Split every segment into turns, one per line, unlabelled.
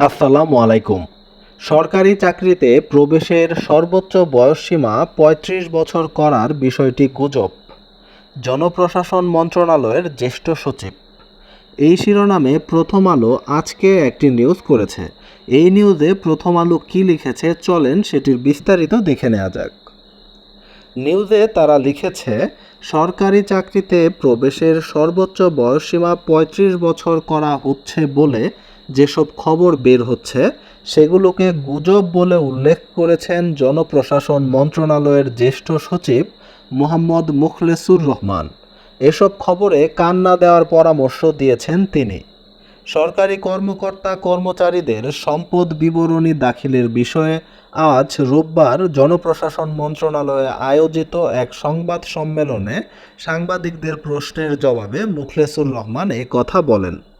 আসসালামু আলাইকুম। সরকারি চাকরিতে প্রবেশের সর্বোচ্চ বয়সসীমা পঁয়ত্রিশ বছর করার বিষয়টি গুজব। জনপ্রশাসন মন্ত্রণালয়ের জ্যেষ্ঠ সচিব। এই শিরোনামে প্রথম আলো আজকে একটি নিউজ করেছে। এই নিউজে প্রথম আলো কী লিখেছে চলেন সেটির বিস্তারিত দেখে নেওয়া যাক। নিউজে তারা লিখেছে, সরকারি চাকরিতে প্রবেশের সর্বোচ্চ বয়সসীমা পঁয়ত্রিশ বছর করা হচ্ছে বলে যেসব খবর বের হচ্ছে, সেগুলোকে গুজব বলে উল্লেখ করেছেন জনপ্রশাসন মন্ত্রণালয়ের জ্যেষ্ঠ সচিব মোহাম্মদ মুখলেসুর রহমান। এসব খবরে কান না দেওয়ার পরামর্শ দিয়েছেন তিনি। সরকারি কর্মকর্তা কর্মচারীদের সম্পদ বিবরণী দাখিলের বিষয়ে আজ রোববার জনপ্রশাসন মন্ত্রণালয়ে আয়োজিত এক সংবাদ সম্মেলনে সাংবাদিকদের প্রশ্নের জবাবে মুখলেসুর রহমান কথা বলেন।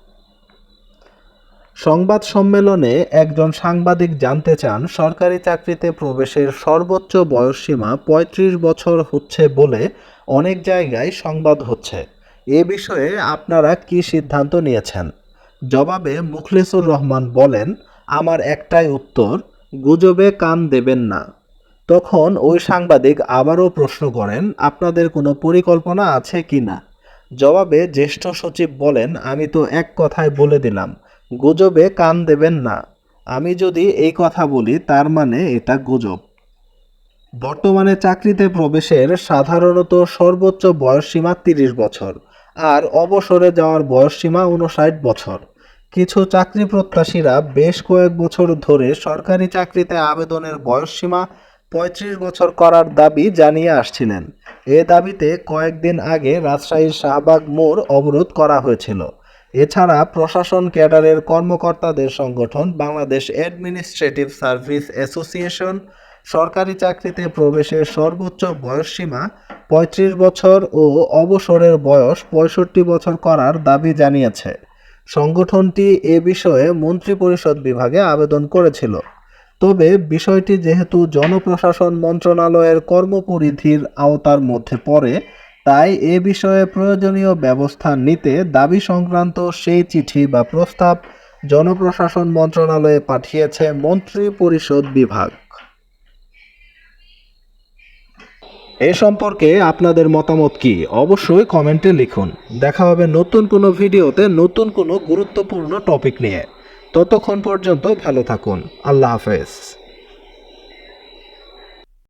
সংবাদ সম্মেলনে একজন সাংবাদিক জানতে চান, সরকারি চাকরিতে প্রবেশের সর্বোচ্চ বয়সসীমা পঁয়ত্রিশ বছর হচ্ছে বলে অনেক জায়গায় সংবাদ হচ্ছে। এ বিষয়ে আপনারা কি সিদ্ধান্ত নিয়েছেন? জবাবে মুখলেসুর রহমান বলেন, আমার একটাই উত্তর, গুজবে কান দেবেন না। তখন ওই সাংবাদিক আবারও প্রশ্ন করেন, আপনাদের কোনো পরিকল্পনা আছে কি না? জবাবে জ্যেষ্ঠ সচিব বলেন, আমি তো এক কথায় বলে দিলাম গুজবে কান দেবেন না। আমি যদি এই কথা বলি, তার মানে এটা গুজব। বর্তমানে চাকরিতে প্রবেশের সাধারণত সর্বোচ্চ বয়সসীমা তিরিশ বছর, আর অবসরে যাওয়ার বয়সসীমা উনষাট বছর। কিছু চাকরি প্রত্যাশীরা বেশ কয়েক বছর ধরে সরকারি চাকরিতে আবেদনের বয়সসীমা পঁয়ত্রিশ বছর করার দাবি জানিয়ে আসছিলেন। এ দাবিতে কয়েকদিন আগে রাজশাহীর শাহবাগ মোড় অবরোধ করা হয়েছিল। এছাড়া প্রশাসন ক্যাডারের কর্মকর্তাদের সংগঠন, বাংলাদেশ অ্যাডমিনিস্ট্রেটিভ সার্ভিস অ্যাসোসিয়েশন সরকারি চাকরিতে প্রবেশের সর্বোচ্চ বয়সসীমা পঁয়ত্রিশ বছর ও অবসরের বয়স পঁয়ষট্টি বছর করার দাবি জানিয়েছে। সংগঠনটি এ বিষয়ে মন্ত্রিপরিষদ বিভাগে আবেদন করেছিল। তবে বিষয়টি যেহেতু জনপ্রশাসন মন্ত্রণালয়ের কর্মপরিধির আওতার মধ্যে পড়ে তাই এ বিষয়ে প্রয়োজনীয় ব্যবস্থা নিতে দাবি সংক্রান্ত সেই চিঠি বা প্রস্তাব জনপ্রশাসন মন্ত্রণালয়ে পাঠিয়েছে মন্ত্রী পরিষদ বিভাগ। এ সম্পর্কে আপনাদের মতামত কি? অবশ্যই কমেন্টে লিখুন। দেখা হবে নতুন কোনো ভিডিওতে নতুন কোনো গুরুত্বপূর্ণ টপিক নিয়ে। ততক্ষণ পর্যন্ত ভালো থাকুন। আল্লাহ হাফেজ।